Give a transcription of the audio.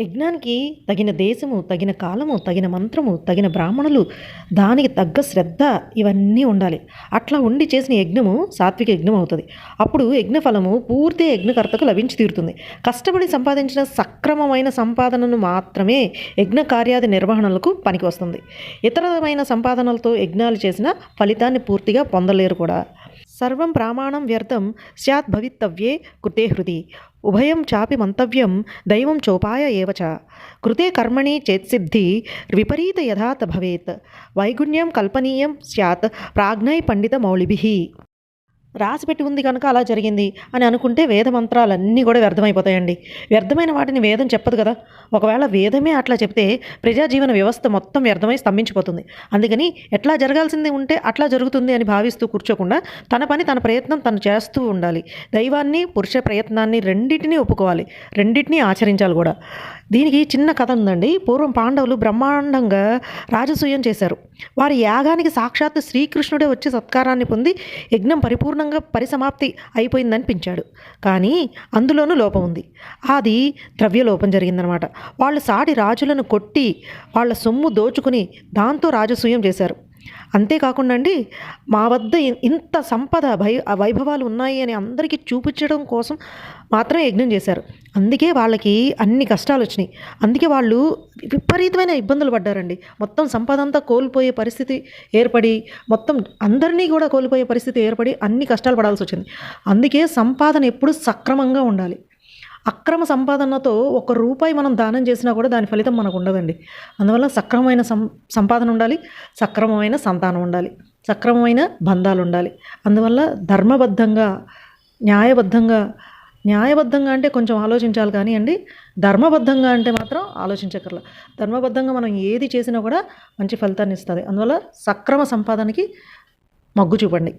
యజ్ఞానికి తగిన దేశము తగిన కాలము తగిన మంత్రము తగిన బ్రాహ్మణులు దానికి తగ్గ శ్రద్ధ ఇవన్నీ ఉండాలి. అట్లా ఉండి చేసిన యజ్ఞము సాత్విక యజ్ఞం అవుతుంది. అప్పుడు యజ్ఞ ఫలము పూర్తి యజ్ఞకర్తకు లభించి తీరుతుంది. కష్టపడి సంపాదించిన సక్రమమైన సంపాదనను మాత్రమే యజ్ఞ కార్యాది నిర్వహణలకు పనికి వస్తుంది. ఇతరమైన సంపాదనలతో యజ్ఞాలు చేసిన ఫలితాన్ని పూర్తిగా పొందలేరు కూడా. సర్వం ప్రామాణం వ్యర్థం స్యాత్ భవితవ్యే కృతే హృది. ఉభయం చాపి మంతవ్యం దైవం చోపాయ ఏవ చ. కృతే కర్మణి చేత్సిద్ధి విపరీత యథాత భవేత్. వైగుణ్యం కల్పనీయం స్యాత్ ప్రాజ్ఞై పండిత మౌళిభి. రాసిపెట్టి ఉంది కనుక అలా జరిగింది అని అనుకుంటే వేద మంత్రాలన్నీ కూడా వ్యర్థమైపోతాయండి. వ్యర్థమైన వాటిని వేదం చెప్పదు కదా. ఒకవేళ వేదమే అట్లా చెప్తే ప్రజాజీవన వ్యవస్థ మొత్తం వ్యర్థమై స్తంభించిపోతుంది. అందుకని ఎట్లా జరగాల్సింది ఉంటే అట్లా జరుగుతుంది అని భావిస్తూ కూర్చోకుండా తన పని తన ప్రయత్నం తను చేస్తూ ఉండాలి. దైవాన్ని పురుష ప్రయత్నాన్ని రెండింటినీ ఒప్పుకోవాలి. రెండింటినీ ఆచరించాలి కూడా. దీనికి చిన్న కథ ఉందండి. పూర్వం పాండవులు బ్రహ్మాండంగా రాజసూయం చేశారు. వారి యాగానికి సాక్షాత్ శ్రీకృష్ణుడే వచ్చి సత్కారాన్ని పొంది యజ్ఞం పరిపూర్ణంగా పరిసమాప్తి అయిపోయిందనిపించాడు. కానీ అందులోనూ లోపం ఉంది. అది ద్రవ్యలోపం జరిగిందనమాట. వాళ్ళు సాటి రాజులను కొట్టి వాళ్ళ సొమ్ము దోచుకుని దాంతో రాజసూయం చేశారు. అంతేకాకుండా అండి మా వద్ద ఇంత సంపద భై వైభవాలు ఉన్నాయి అని అందరికీ చూపించడం కోసం మాత్రం యజ్ఞం చేశారు. అందుకే వాళ్ళకి అన్ని కష్టాలు వచ్చినాయి. అందుకే వాళ్ళు విపరీతమైన ఇబ్బందులు పడ్డారండి. మొత్తం సంపద అంతా కోల్పోయే పరిస్థితి ఏర్పడి మొత్తం అందరినీ కూడా కోల్పోయే పరిస్థితి ఏర్పడి అన్ని కష్టాలు పడాల్సి వచ్చింది. అందుకే సంపాదన ఎప్పుడు సక్రమంగా ఉండాలి. అక్రమ సంపాదనతో ఒక రూపాయి మనం దానం చేసినా కూడా దాని ఫలితం మనకు ఉండదండి. అందువల్ల సక్రమమైన సం సంపాదన ఉండాలి సక్రమమైన సంతానం ఉండాలి సక్రమమైన బంధాలు ఉండాలి. అందువల్ల ధర్మబద్ధంగా న్యాయబద్ధంగా న్యాయబద్ధంగా అంటే కొంచెం ఆలోచించాలి కానీ అండి ధర్మబద్ధంగా అంటే మాత్రం ఆలోచించకర్ల ధర్మబద్ధంగా మనం ఏది చేసినా కూడా మంచి ఫలితాన్ని ఇస్తుంది. అందువల్ల సక్రమ సంపాదనకి మగ్గు చూపండి.